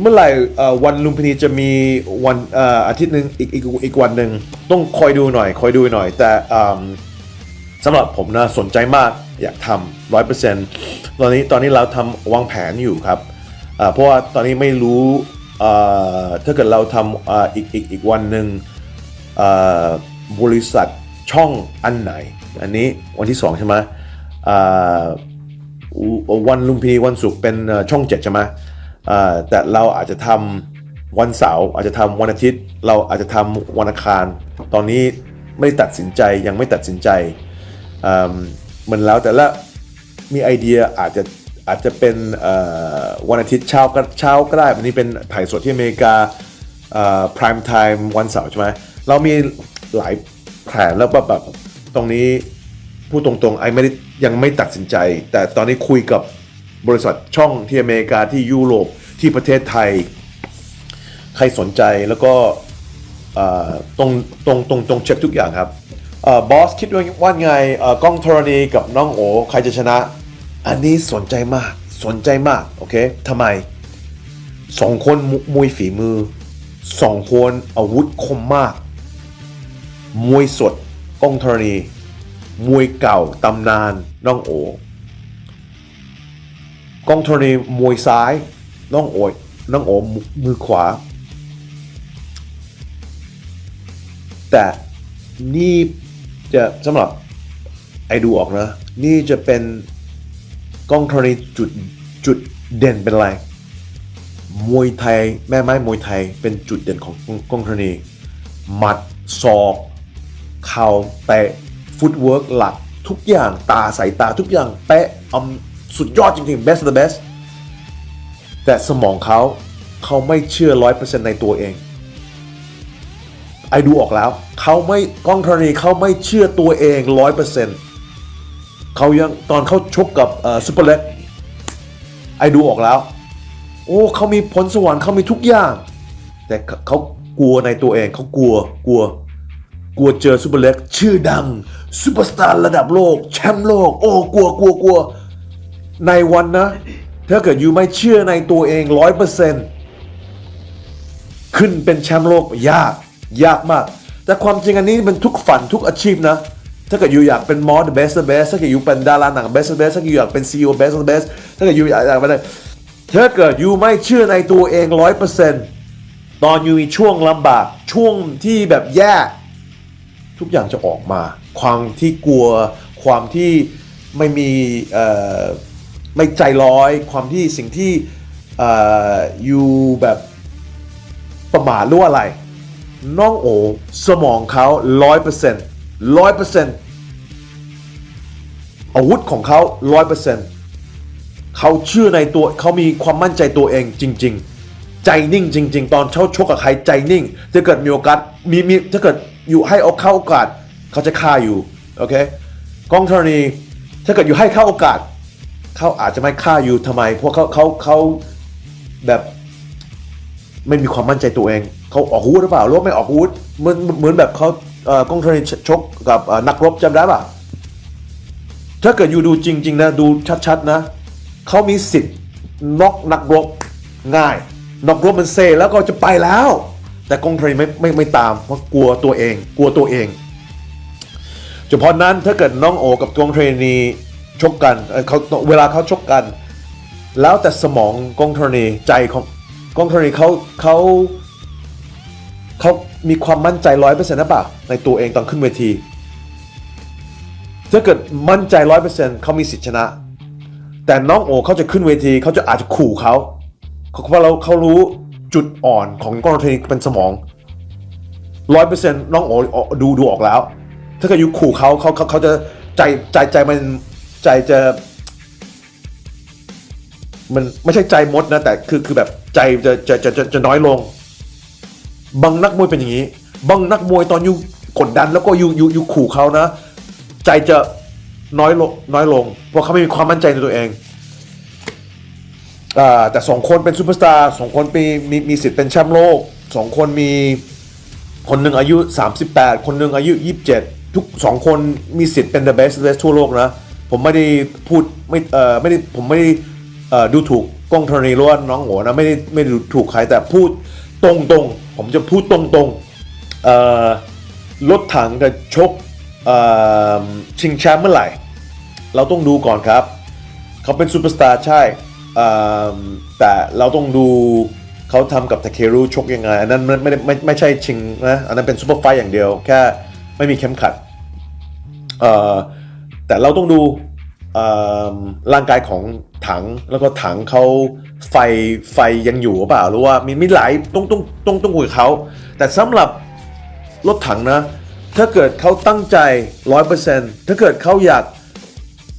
เมื่อไหร่วันลุมพินีจะมีวันออาทิตย์หนึ่งอีกอีกอีกวันหนึ่งต้องคอยดูหน่อยคอยดูหน่อย แต่สำหรับผมนะสนใจมากอยากทำร้อยเปอร์เซ็นต์ตอนนี้ตอนนี้เราทำวางแผนอยู่ครับเพราะว่าตอนนี้ไม่รู้ถ้าเกิดเราทำอ,อีกอีกอีกวันหนึ่งบริษัทช่องอันไหน อันนี้วันที่ 2 ใช่ไหม วันลุมพินีวันศุกร์เป็นเอ่อช่อง7ใช่ไหมแต่เราอาจจะทำวันเสาร์อาจจะทำวันอาทิตย์ เราอาจจะทำวันอังคาร ตอนนี้ไม่ตัดสินใจยังไม่ตัดสินใจอ่ามันแล้วแต่ละมีไอเดียอาจจะอาจจะเป็นวันอาทิตย์เช้าก็เช้าก็ได้วันนี้เป็นถ่ายสดที่อเมริกาพรามไทม์วันเสาร์ใช่ไหมเรามีหลายแผนแล้วแบบตรงนี้ พูดตรงๆไอไม่ได้ยังไม่ตัดสินใจ แต่ตอนนี้คุยกับบริษัทช่องที่อเมริกาที่ยุโรปที่ประเทศไทย ใครสนใจแล้วก็ตรงตรงตรงตรงเช็คทุกอย่างครับบอสคิดว่าว่าไงเอ่อกล้องธรณีกับน้องโอใครจะชนะ อันนี้สนใจมากสนใจมาก โอเคทำไมสองคนมมวยฝีมือสองคนอาวุธคมมาก มวยสดกล้องธรณี มวยเก่าตำนานน้องโอกองธรณีมวยซ้ายน้องโอยน้องโอมมือขวา แต่นี่จะสำหรับไอดูออกนะ นี่จะเป็นกองธรณีจุดจุดเด่นเป็นอะไรมวยไทยแม่ไม้มวยไทยเป็นจุดเด่นของกองธรณีหมัดศอกเข่าเตะ ฟุตเวิร์กหลักทุกอย่างตาสายตาทุกอย่างเป๊ะอำสุดยอดจริงๆ best of the best แต่สมองเขาเขาไม่เชื่อร้อยเปอร์เซ็นต์ในตัวเอง ไอดูออกแล้ว เขาไม่กล้องธรณีเขาไม่เชื่อตัวเองร้อยเปอร์เซ็นต์เขายังตอนเขาชกกับซูเปอร์เล็กไอดูออกแล้ว โอ้เขามีพรสวรรค์เขามีทุกอย่าง แต่เขากลัวในตัวเองเขากลัวกลัว กลัวเจอซูเปอร์เล็กชื่อดังซูเปอร์สตาร์ระดับโลก แชมป์โลก โอ้กลัวกลัวกลัวในวันนะ ถ้าเกิดยูไม่เชื่อในตัวเองร้อยเปอร์เซ็นต์ขึ้นเป็นแชมป์โลกยาก ยากมาก แต่ความจริงอันนี้มันทุกฝันทุกอาชีพนะ ถ้าเกิดยูอยากเป็นมอส the best the best ถ้าเกิดยูเป็นดาราหนัง best the best ถ้าเกิดยูอยากเป็น CEO best the best ถ้าเกิดยูอยากเป็นอะไรถ้าเกิดยูไม่เชื่อในตัวเองร้อยเปอร์เซ็นต์ตอนยูมีช่วงลำบากช่วงที่แบบแย่ ทุกอย่างจะออกมา ความที่กลัว ความที่ไม่มีไม่ใจร้อย ความที่สิ่งที่อยู่แบบประมาทหรืออะไร น้องโอสมองเขาร้อยเปอร์เซ็นต์ร้อยเปอร์เซ็นต์อาวุธของเขาร้อยเปอร์เซ็นต์เขาเชื่อในตัวเขามีความมั่นใจตัวเองจริง ๆ ใจนิ่งจริง ๆ ตอนเขาชกกับใครใจนิ่งถ้าเกิดมีโอกาสมีมีถ้าเกิด อยู่ให้เอาเข้าโอกาสเขาจะฆ่าอยู่โอเคก้องธรณีถ้าเกิดอยู่ให้เข้าโอกาสเขาอาจจะไม่ฆ่าอยู่ทำไม เพราะเขาเขาเขาแบบไม่มีความมั่นใจตัวเองเขาออกอาวุธหรือเปล่าหรือว่าไม่ออกอาวุธเหมือนเหมือนแบบเขาเอ่อก้องธรณีชกกับนักรบจำได้ป่ะถ้าเกิดอยู่ดูจริง ๆ นะ ดูชัดๆนะเขามีสิทธิ์น็อกนักรบง่ายนักรบมันเซแล้วก็จะไปแล้ว แต่กองธรณีไม่ไม่ไม่ตามเพราะกลัวตัวเอง กลัวตัวเองเฉพาะนั้นถ้าเกิดน้องโอกับกองเทรนีชกกันเขาเวลาเขาชกกัน แล้วแต่สมองกองเทรนีใจของกองเทรนีเขาเขาเขามีความมั่นใจร้อยเปอร์เซ็นต์หรือเปล่าในตัวเองตอนขึ้นเวที ถ้าเกิดมั่นใจร้อยเปอร์เซ็นต์เขามีสิทธิชนะ แต่น้องโอเขาจะขึ้นเวทีเขาจะอาจจะขู่เขาเพราะเราเขารู้ จุดอ่อนของก้องเทรนีเป็นสมองร้อยเปอร์เซ็นต์น้องโอดูดูออกแล้ว ถ้าเกิดอยู่ขู่เขาเขาเขาเขาจะใจใจใจมันใจจะมันไม่ใช่ใจมดนะแต่คือคือแบบใจจะจะจะจะจะน้อยลง บางนักมวยเป็นอย่างนี้ บางนักมวยตอนอยู่กดดันแล้วก็อยู่อยู่อยู่ขู่เขานะ ใจจะน้อยลงน้อยลงเพราะเขาไม่มีความมั่นใจในตัวเอง แต่สองคนเป็นซูเปอร์สตาร์สองคนมีมีมีสิทธิ์เป็นแชมป์โลกสองคนมีคนหนึ่งอายุ 38 คนหนึ่งอายุ 27 ทุกสองคนมีสิทธิ์เป็น the best the best ทั่วโลกนะ ผมไม่ได้พูดไม่เอ่อไม่ได้ผมไม่ได้อ่อดูถูกกล้องธรณีหรือว่าน้องโหนะไม่ได้ไม่ได้ถูกใครแต่พูดตรงๆผมจะพูดตรงๆเอ่อรถถังจะชกเอ่อชิงแชมป์เมื่อไหร่ เราต้องดูก่อนครับ เขาเป็นซูเปอร์สตาร์ใช่ แต่เราต้องดูเขาทำกับทาเครุชกยังไง อันนั้นไม่ไม่ได้ไม่ไม่ใช่ชิงนะอันนั้นเป็นซูเปอร์ไฟอย่างเดียว แค่ไม่มีเข็มขัดแต่เราต้องดูเอิ่มร่างกายของถังแล้วก็ถังเขาไฟไฟยังอยู่หรือเปล่าหรือว่ามีมีหลายต้องต้องต้องต้องคุยเขา แต่สำหรับรถถังนะ ถ้าเกิดเขาตั้งใจร้อยเปอร์เซ็นต์ถ้าเกิดเขาอยาก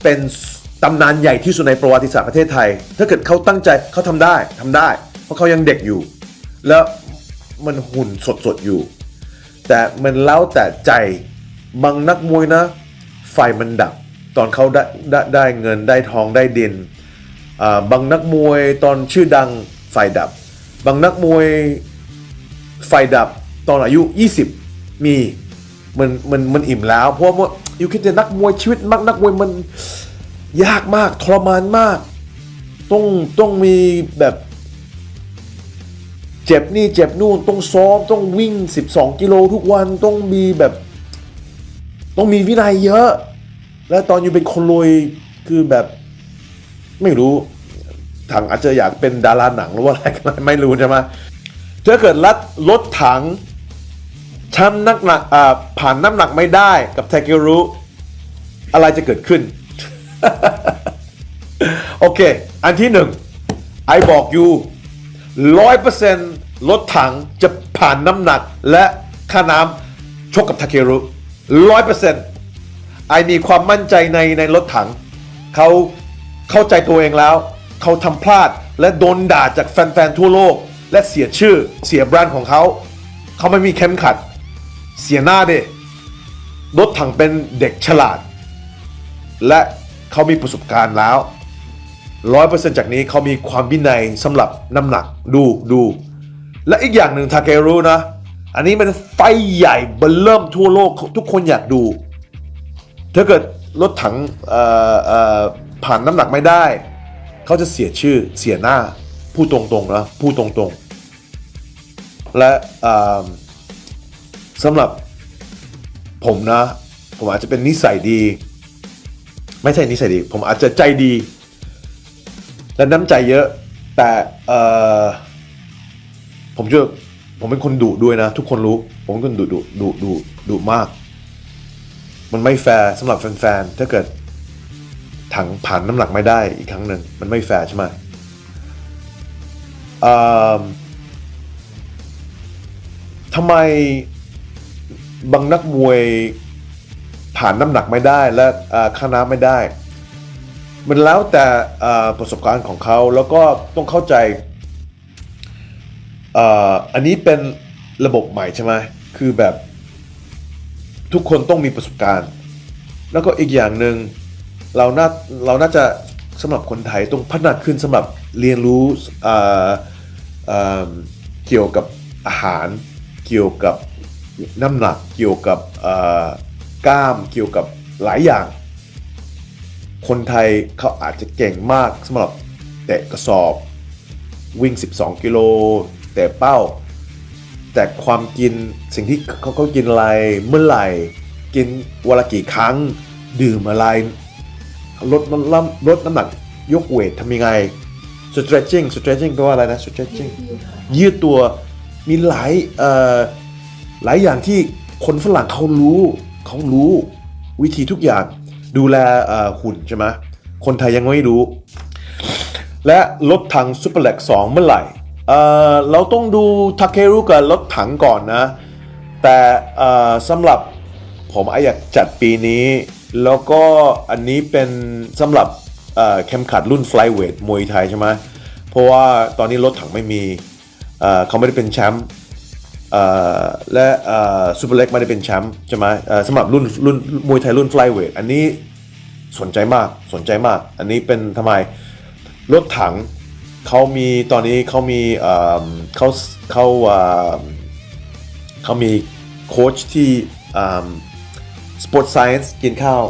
เป็น ตำนานใหญ่ที่สุดในประวัติศาสตร์ประเทศไทย ถ้าเกิดเขาตั้งใจเขาทำได้ทำได้ เพราะเขายังเด็กอยู่ แล้วมันหุ่นสดๆอยู่ แต่มันแล้วแต่ใจบางนักมวยนะ ไฟมันดับ ตอนเขาได้ได้ได้เงินได้ทองได้ดินอ่าบางนักมวยตอนชื่อดังไฟดับ บางนักมวยไฟดับตอนอายุ 20 มีมันมันมันอิ่มแล้ว เพราะว่าอยู่คิดจะนักมวยชีวิตมักนักมวยมัน ยากมากทรมานมาก ต้องต้องมีแบบ เจ็บนี่เจ็บนู่นต้องซ้อมต้องวิ่ง 12 กิโลทุกวันต้องมีแบบ ต้องมีวินัยเยอะ และตอนอยู่เป็นคนรวยคือแบบ ไม่รู้ทางอาจจะอยากเป็นดาราหนังหรือว่าอะไรก็ไม่รู้ใช่ไหมถ้าเกิดรัดรถถังช้ำนักหนักอ่าผ่านน้ำหนักไม่ได้กับเทเกรุอะไรจะเกิดขึ้น โอเค อันที่หนึ่งไอบอกอยู่ร้อยเปอร์เซ็นต์รถถังจะผ่านน้ำหนักและค่าน้ำชกกับทาเครุร้อยเปอร์เซ็นต์ไอมีความมั่นใจในในรถถัง เขาเข้าใจตัวเองแล้ว เขาทำพลาดและโดนด่าจากแฟนๆทั่วโลก และเสียชื่อเสียแบรนด์ของเขา เขาไม่มีเข้มขัด เสียหน้าเด้รถถังเป็นเด็กฉลาด และ เขามีประสบการณ์แล้วร้อยเปอร์เซ็นต์จากนี้เขามีความวินัยสำหรับน้ำหนักดูดู และอีกอย่างหนึ่งทาเกรุนะ อันนี้มันไฟใหญ่เบลเริ่มทั่วโลกทุกคนอยากดู ถ้าเกิดรถถังผ่านน้ำหนักไม่ได้ เขาจะเสียชื่อเสียหน้า พูดตรงๆนะพูดตรงๆ และอ่าสำหรับผมนะ ผมอาจจะเป็นนิสัยดี ไม่ใช่นิสัยดี ผมอาจจะใจดี และน้ำใจเยอะ แต่เออผมเชื่อผมเป็นคนดุด้วยนะ ทุกคนรู้ ผมเป็นคนดุดุดุดุดุมาก มันไม่แฟร์สำหรับแฟนๆถ้าเกิดถังผ่านน้ำหนักไม่ได้อีกครั้งหนึ่งมันไม่แฟร์ใช่ไหมทำไมบางนักมวย ผ่านน้ำหนักไม่ได้และอ่าค่าน้ำไม่ได้ มันแล้วแต่ประสบการณ์ของเขาแล้วก็ต้องเข้าใจอ,อันนี้เป็นระบบใหม่ใช่ไหมคือแบบทุกคนต้องมีประสบการณ์ แล้วก็อีกอย่างหนึ่งเราน่าเราน่าจะสำหรับคนไทยต้องพัฒนาขึ้นสำหรับเรียนรู้เกี่ยวกับอาหาร เกี่ยวกับน้ำหนักเกี่ยวกับ กล้ามเกี่ยวกับหลายอย่าง คนไทยเขาอาจจะเก่งมากสำหรับเตะกระสอบ วิ่ง 12 กิโลเตะเป้า แต่ความกินสิ่งที่เขาเขากินอะไรเมื่อไหร่กินวันละกี่ครั้ง ดื่มอะไรลดน้ำน้ำลดน้ำหนักยกเวททำยังไง stretching stretching แปลว่าอะไรนะ stretching ยืดตัวมีหลายเอ่อหลายอย่างที่คนฝรั่งเขารู้ เขารู้วิธีทุกอย่างดูแลหุ่นใช่ไหมคนไทยยังไม่รู้ และรถถังซูเปอร์เล็ก2เมื่อไหร่เราต้องดูทาเครุกับรถถังก่อนนะ แต่สำหรับผมอยากจัดปีนี้ แล้วก็อันนี้เป็นสำหรับเข็มขัดรุ่น flyweight มวยไทยใช่ไหมเพราะว่าตอนนี้รถถังไม่มีเขาไม่ได้เป็นแชมป์ และซูเปอร์เล็กไม่ได้เป็นแชมป์ใช่ไหมสำหรับรุ่นรุ่นมวยไทยรุ่น flyweight อันนี้สนใจมากสนใจมาก อันนี้เป็นทำไมรถถังเขามีตอนนี้เขามีเขาเขาเขามีโค้ชที่สปอร์ตไซเอน์กินข้าว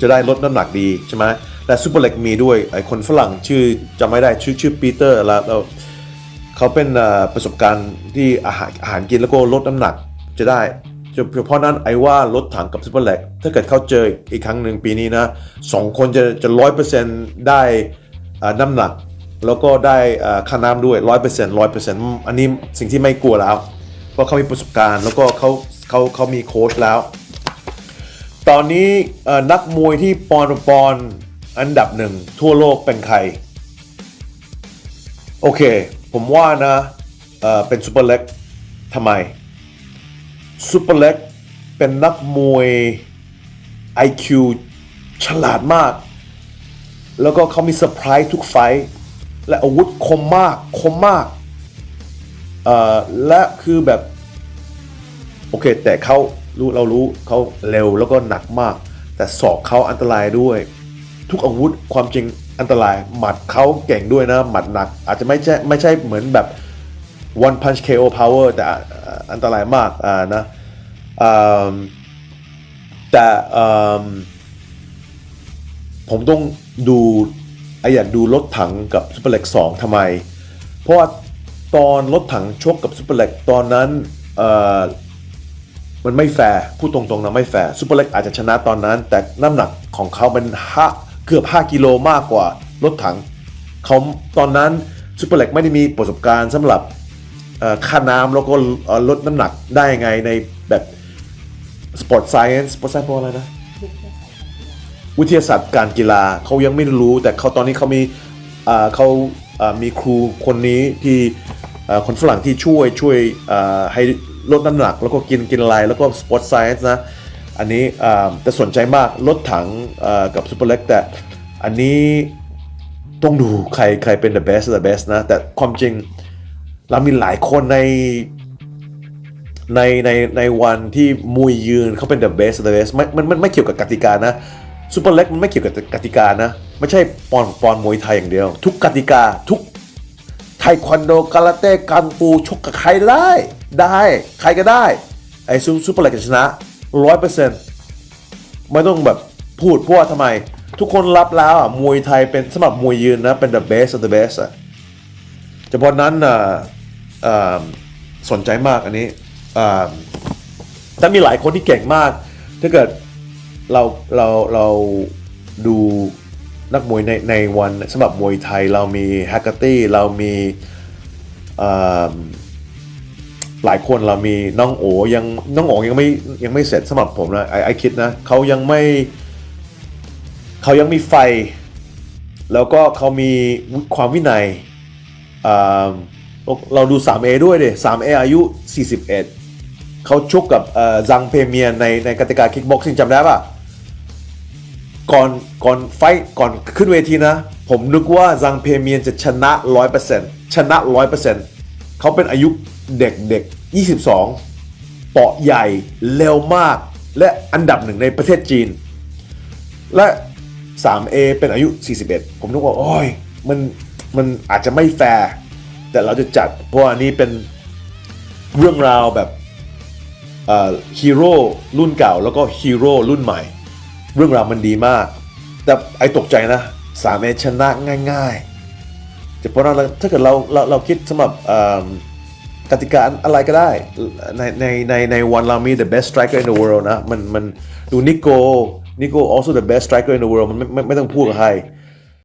จะได้ลดน้ำหนักดีใช่ไหมแต่ซูเปอร์เล็กมีด้วยไอคนฝรั่งชื่อจำไม่ได้ชื่อชื่อปีเตอร์แล้ว เขาเป็นประสบการณ์ที่อาหารอาหารกินแล้วก็ลดน้ำหนักจะได้เพราะนั้นไอ้ว่ารถถังกับซูเปอร์เล็กถ้าเกิดเขาเจออีกครั้งหนึ่งปีนี้นะสองคนจะจะร้อยเปอร์เซ็นต์ได้น้ำหนัก แล้วก็ได้ค่าน้ำด้วยร้อยเปอร์เซ็นต์ร้อยเปอร์เซ็นต์อันนี้สิ่งที่ไม่กลัวแล้ว เพราะเขามีประสบการณ์แล้วก็เขาเขาเขามีโค้ชแล้ว ตอนนี้นักมวยที่ปอนด์ปอนด์อันดับหนึ่งทั่วโลกเป็นใคร โอเค ผมว่านะเเป็นซูเปอร์เล็กทำไมซูเปอร์เล็กเป็นนักมวย IQ ฉลาดมาก แล้วก็เขามีเซอร์ไพรส์ทุกไฟและอาวุธคมมากคมมาก และคือแบบ โอเค แต่เขารู้เรารู้เขาเร็วแล้วก็หนักมาก แต่ศอกเขาอันตรายด้วย ทุกอาวุธความจริงอันตราย หมัดเขาเก่งด้วยนะ หมัดหนัก อาจจะไม่ใช่ไม่ใช่เหมือนแบบ one punch KO power แต่อันตรายมากอ่านะแต่ผมต้องดูไออยากดูรถถังกับซูเปอร์เล็กสองทำไม เพราะว่าตอนรถถังชกกับซูเปอร์เล็กตอนนั้นมันไม่แฟร์พูดตรงๆนะไม่แฟร์ซูเปอร์เล็กอาจจะชนะตอนนั้น แต่น้ำหนักของเขามันห้า เกือบ 5 กิโลมากกว่ารถถังเขาตอนนั้นซูเปอร์เล็กไม่ได้มีประสบการณ์สำหรับค่าน้ำแล้วก็ลดน้ำหนักได้ยังไงในแบบสปอร์ตไซเอนซ์สปอร์ตไซเอนซ์อะไรนะ วิทยาศาสตร์การกีฬาเขายังไม่รู้แต่เขาตอนนี้เขามีเขามีครูคนนี้ที่คนฝรั่งที่ช่วยช่วยให้ลดน้ำหนัก แล้วก็กินกินอะไรแล้วก็สปอร์ตไซเอนซ์นะ อันนี้แต่สนใจมากรถถังกับซูเปอร์เล็กแต่อันนี้ต้องดูใครใครเป็น the best the best นะ แต่ความจริงเรามีหลายคนในในในในวันที่มวยยืนเขาเป็น the best the best ไม่มันมันไม่เกี่ยวกับกติกานะซูเปอร์เล็กมันไม่เกี่ยวกับกติกานะ ไม่ใช่ปอนปอนมวยไทยอย่างเดียว ทุกกติกาทุกไทควันโดคาราเต้กังฟูชกกับใครได้ ได้ ใครก็ได้ไอซูซูเปอร์เล็กชนะ ร้อยเปอร์เซ็นต์ไม่ต้องแบบพูดเพราะว่าทำไม ทุกคนรับแล้วอะมวยไทยเป็นสำหรับมวยยืนนะ เป็น the best of the best อะเฉพาะนั้นอะอ่าสนใจมากอันนี้อ่าแต่มีหลายคนที่เก่งมาก ถ้าเกิดเราเราเราดูนักมวยในในวันสำหรับมวยไทยเรามีแฮกเกอร์ตี้เรามีอ่า หลายคนเรามีน้องโอยังน้องโอยังไม่ยังไม่เสร็จสำหรับผมนะไอไอคิดนะเขายังไม่เขายังมีไฟ แล้วก็เขามีความวินัยอ่าเราดู 3A ด้วยดิ 3A อายุ 41 เขาชกกับซังเพเมียนในในกติกาคิกบ็อกซิ่งจำได้ปะก่อนก่อนไฟก่อนขึ้นเวทีนะ ผมนึกว่าซังเพเมียนจะชนะ 100%ชนะ 100%เขาเป็นอายุเด็กเด็ก 22 เปาะใหญ่เร็วมาก และอันดับหนึ่งในประเทศจีน และ 3A เป็นอายุ 41 ผมนึกว่า โอ้ย มัน มันอาจจะไม่แฟร์ แต่เราจะจัด เพราะอันนี้เป็นเรื่องราวแบบฮีโร่รุ่นเก่าแล้วก็ฮีโร่รุ่นใหม่ เรื่องราวมันดีมาก แต่ไอตกใจนะ 3A ชนะง่าย ๆ แต่เพราะนั้นเราถ้าเกิดเราเราเราคิดสำหรับ กติกาอะไรก็ได้ ในในในในวันเรามี the best striker in the world นะ มันมันดูนิโก้นิโก้ also the best striker in the world มันไม่ไม่ไม่ต้องพูดกับใคร